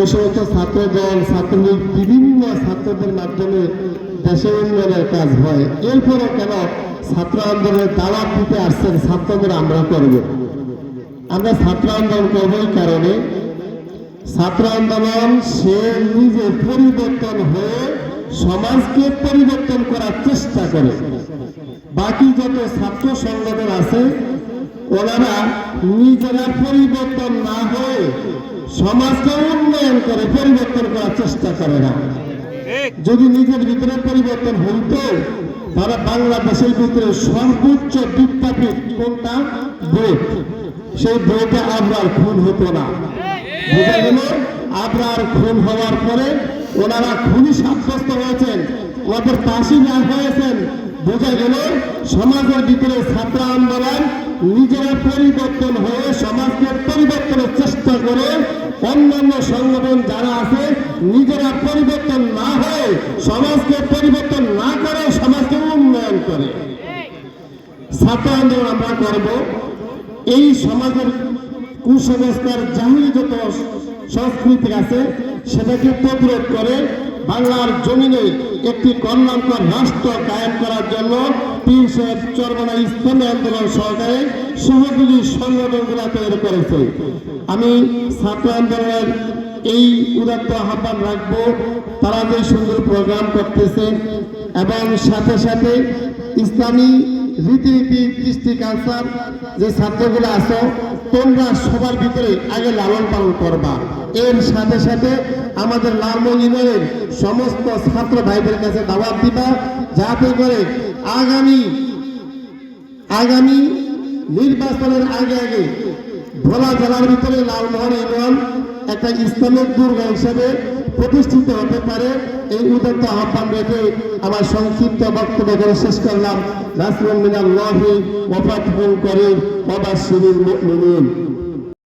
এই সমস্ত ছাত্র দল ছাত্রলীগ, বিভিন্ন ছাত্রদের মাধ্যমে দেশের উন্নয়নের কাজ হয়। এরপরে কেন ছাত্র আন্দোলনের দাওয়াত দিতে আসছেন ছাত্রদের আমরা করব? আমরা ছাত্র আন্দোলন করব এই কারণে। ছাত্র আন্দোলন, সে নিজে পরিবর্তন হয়ে সমাজকে পরিবর্তন করার চেষ্টা করে। বাকি যত ছাত্র সংগঠন আছে, ওনারা নিজেরা পরিবর্তন না হয়ে সমাজকে উন্নয়ন করে পরিবর্তন করার চেষ্টা করে না। যদি নিজের ভিতরে পরিবর্তন হইতো, তাহলে বাংলাদেশের ভিতরে সর্বোচ্চ বিদ্যাপীঠ কোনটা? বোধ সেই বইটা আপনার খুন হতো না। গেল? আপনার খুন হওয়ার পরে ওনারা খুনি সাব্যস্ত হয়েছেন, ওদের পাশে না হয়েছেন। বোঝা গেল? সমাজের ভিতরে ছাত্র আন্দোলন নিজেরা পরিবর্তন হয়ে সমাজকে পরিবর্তনের চেষ্টা করে অন্যান্য সংগঠন যারা আছে, নিজেরা পরিবর্তন না হয়ে সমাজকে পরিবর্তন না করে সমাজকে উন্নয়ন করে। ছাত্র আন্দোলন আমরা করব। এই সমাজের কুসংস্কার জাহিলি যত সংস্কৃতি আছে, সেটাকে প্রতিরোধ করে বাংলার জমিনে একটি কল্যাণকর রাষ্ট্র কায়েম করার জন্য সাহেব চরমনা ইসলামী আন্দোলন সরকারে সহযোগী সংগঠনগুলো তৈরি করেছে। আমি ছাত্র আন্দোলনের এই উদাত্ত আহ্বান রাখব, তারা যে সুন্দর প্রোগ্রাম করতেছে এবং সাথে সাথে ইসলামী রীতিনীতি, কৃষ্টি কালচার যে ছাত্রগুলো আছো, তোমরা সবার ভিতরে আগে লালন পালন করবা। এর সাথে সাথে আমাদের ইউনিয়নের সমস্ত ছাত্র ভাইদের কাছে দাওয়াত দিবা, যাতে করে আগামী আগামী নির্বাচনের আগে আগে ভোলা জেলার ভিতরে লালমোহন ইউনিয়ন একটা ইসলামিক দুর্গ হিসেবে প্রতিষ্ঠিত হতে পারে, এই উদ্যোগটা আহ্বান রেখে আমার সংক্ষিপ্ত বক্তব্য করে শেষ করলাম। নাসরুল মিনাল্লাহি ওয়া ফাতহুল করিম ওয়া